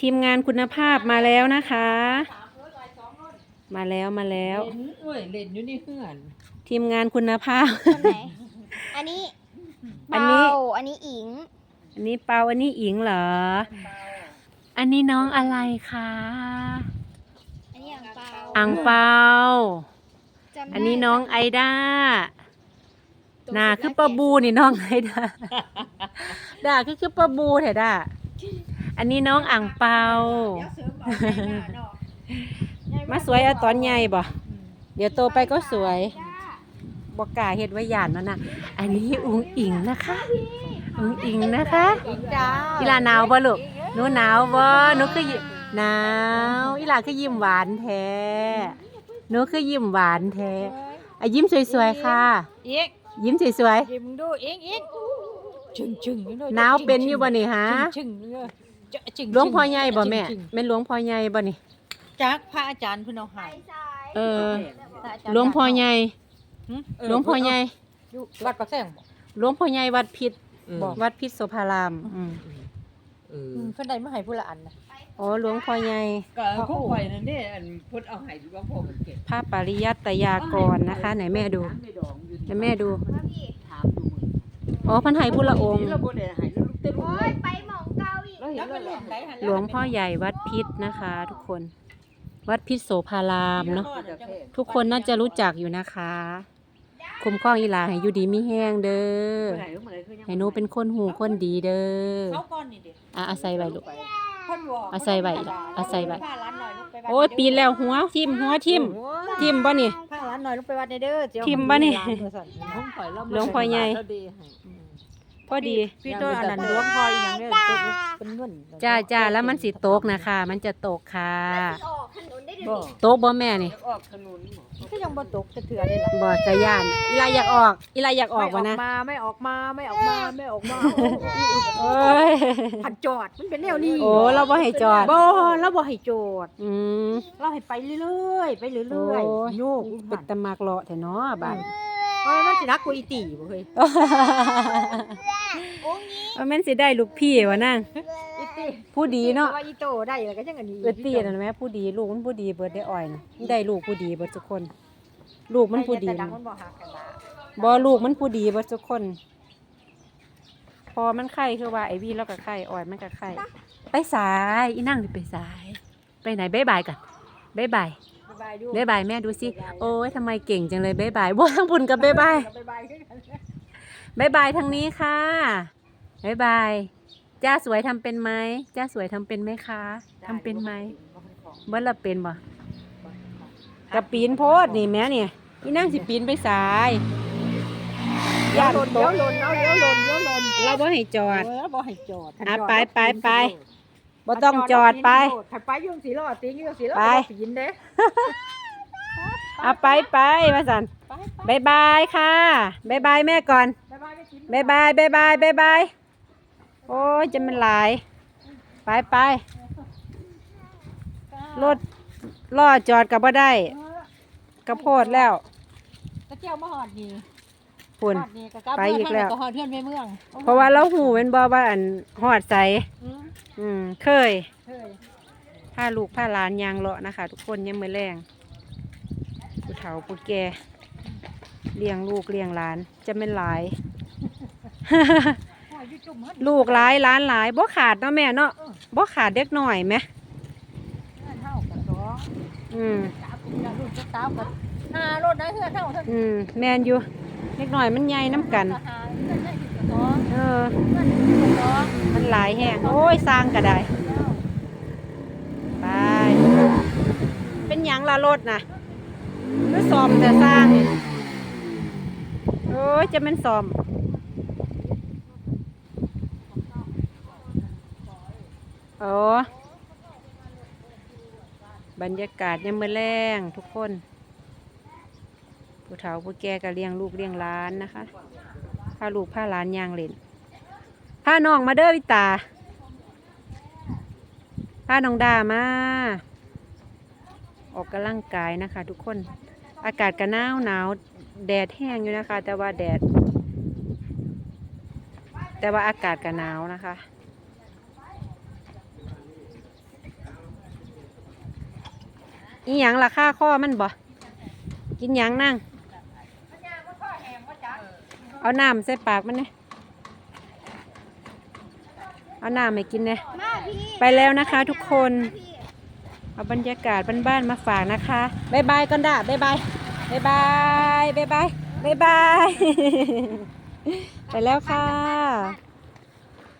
ทีมงานคุณภาพมาแล้วนะคะ มาแล้วมาแล้วเล่นเอ้ยเล่นอยู่ในเฮือนทีมงานคุณภาพ คนไหน อันนี้อันนี้เบาอันนี้อิง อันนี้เปาอันนี้อิงเหรอ อันนี้น้องอะไรคะอันนี้อ่างเปาอังเปา จำได้อันนี้น้องไอด้าหนาคือปลาบูนี่น้องไอด้า ด่าคือคือปลาบูแท้ด่า อันนี้น้องอังเปา มาสวยเอาตอนใหญ่บ่ เดี๋ยวโตไปก็สวย บอกกล้าเฮ็ดไว้หยานมันนะอันนี้อุงอิงนะคะ อุงอิงนะคะอีกจ้าอีหลาหนาวบ่ลูกหนูหนาวบ่หนูคือยิ้มหนาวอีหลาคือยิ้มหวานแท้หนูคือยิ้มหวานแท้อะยิ้มสวยๆค่ะ อีกยิ้มสวยยิ้มดูอีกอีกชึงชึงๆด้วยๆหนาวเป็นอยู่บ่นี่ฮะชึงๆเลย จะชึงๆหลวงพ่อใหญ่บ่แม่ชึงแม่นหลวงพ่อใหญ่บ่นี่ๆจักพระอาจารย์เพิ่นเอาให้เออ พระาจารย์หลวงพ่อใหญ่หึเออหลวงพ่อใหญ่อยู่วัดปักแซงบ่ หลวงพ่อใหญ่วัดพิษบอกวัดพิษโสภารามอืมเออเพิ่นได้มาให้ผู้ละอันนะอ๋อหลวงพ่อใหญ่ก็ของข่อยนั่นเด้อันพุทธเอาให้หลวงพ่อเพิ่นเก็บพระปริยัตยากรนะคะ ไหนแม่ดูถามในดองอยู่ไหนแม่ดูว่าพี่ถามดูมึงอ๋อพันไห้พุทธองค์เราบ่ได้ให้ลูกเต้นลูกโอ้เลยยไปหม ห็นแล้วแล้ก็วเล่แหละนได้หั่นหลวงพ่อใหญ่วัดพิษนะคะ ทุกคน วัดพิษโสภารามเนาะทุกคนน่าจะรู้จักอยู่นะคะ คุ้มครองอีหลาให้อยู่ดีมีแห้งเด้อให้หนูเป็นคนหูคนดีเด้อเขาก่อนนี่เด้อะอาศัยไว้ลูกเพิ่นบอกอาศัยไว้อาศัยไว้พาหลานหน่อยลูกไปวัดโอ้ยปีนแล้วหัวทิ่มหัวทิ่มทิ่มบ่นี่พาหลานหน่อยลูกไปวัดเด้อเจ้าทิมบ่นี่หลาเพิ่สั่ของข่อยเราหลวงพ่อใหญ่เราดีให้ พอดี พี่ตัวอันนั้นหลวงพ่ออีหยังเด้อตัวเป็นเงินจ้าจ้าแล้วมันสิตกนะคะ มันจะตกค่ะ ออกถนนได้เดี๋ยวบ่นี้ตกบ่แม่นี่ออกถนนหมอก็ยังบ่ตกจะเถื่อได้ล่ะบ่จะย่านอีหลาอยากออกอีหลาอยากออกวะนะไม่ออกมาไม่ออกมาไม่ออกมาไม่ออกมาโอ้ยผัดจอดมันเป็นแนวนี้โอ้เราบ่ให้จอดบ่เราบ่ให้จอดอืมเราให้ไปเรื่อยๆไปเรื่อยโอ้ยๆโยกเป็นตะมากเลาะแท้เนาะบาดเพ ราะมันสินักกว่าอีตีบ่เฮ้ยโอ้ยงี้ว่าแม่นสิได้ลูกพี่วะนางอีตีผู้ดีเนาะว่าอีโตได้แล้วก็ยังอันนี้เออตีนั่นแหม่ผู้ดีลูกมันผู้ดีเบิดได้อ่อยนะมันได้ลูกผู้ดีเบิดทุกคน ลูกมันผู้ดีแต่ดันะงมันบ่หักกันละบ่ลูกมันผู้ดีเบิดทุกคน พอมันไข่คือว่าไอ้วีแล้วก็ไข่อ่อยมันก็ไข่ไปสายอีนั่งนี่ไปสาย ไปไหนบ๊ายบายกันบ๊ายบายส บายดูบ๊ายบายแม่ดูสิ โอ้ยทำไมเก่งจังเลยบ๊ายบายบ่ทั้งบุญกับบ๊ายบายบ๊ายบายคือกันบายบายทางนี้ค่ะบายบายจ้าสวยทำเป็นไหมจ้าสวยทำเป็นไหมคะทำเป็นไหมเมื่อละเป็นบ่กระปีนโพดนี่แม่เนี่ยนี่นั่งสิปีนไปสายเดี๋ยวย่านหล่นตเดี๋ยวกหล่นเอาเดี๋ยวหล่นเดี๋ยวหล่นเราบ่ให้จอดเออบ่ให้จอดอะไปไปไป บ่ต้องจอดไปถ้าไปอยุ่จั่งสีล้อตีนอยุ่จั่งสีล้อไปบ่ปีนเด้เอาไปไปมาสันไปบายบายค่ะบายบายแม่ก่อนบ๊ายบายไปกินบายบายบายบายบายบายโอ้ยจะมันหลาย ไปไปรถล่อจอดกับบ่ได้เออกระโพดแล้วกระเจียวมาหอดนี่ ฝุ่นหอดนี่ก็กลับไปอีกแล้วก็หอดเพื่อนไปเมืองเพราะว่าเราหูเป็นบ่ว่าอันหอดใสอืมอืมเคยเฮ้ยพาลูกพาหลานยางเลาะนะคะ ทุกคนยังมือแรงผู้เฒ่าผู้แก่เลี้ยงลูกเลี้ยงหลานจะเป็นหลายหอยอยู่จุ่มเฮ็ดลูกหลายหลานหลายบ่ขาดเนาะแม่เนาะบ่ขาดเด็กหน่อยไหมเท่ากับสองอืมสามปีละรุ่นจะสาวกับห้ารถได้เฮือนเท่าเท่าอืมแมนอยู่ เด็กหน่อยมันใหญ่น้ำกัน เอออเงินได้สิบกับสองมันหลายแห้งโอ้ยสร้างก็ได้ไปเป็นหยังละรถนะก็ซ่อมแต่สร้างโอ้ยจะมันซอมโอ้บรรยากาศยังมือแรงทุกคน ผู้เฒ่าผู้แก่ก็เลี้ยงลูกเลี้ยงหลานนะคะพาลูกพาหลานย่างเล่นพาน้องมาเด้อวิตาพาน้องดามา ออกกำลังกายนะคะ ทุกคนอากาศก็หนาวหนาวแดดแห้งอยู่นะคะ แต่ว่าแดด แต่ว่าอากาศก็หนาวนะคะอีหยังราคาข้อมันบ่กินหยังนั่ง เอาน้ำใส่ปากมันเนี่ยเอาน้ำให้กินเนี่ยมาพี่ไปแล้วนะคะทุกคนพี่เอาบรรยากาศบ้านๆมาฝากนะคะบายบายก่อนด่าบายบายบายบายบายบายบายบาย ไปแล้วค่ะ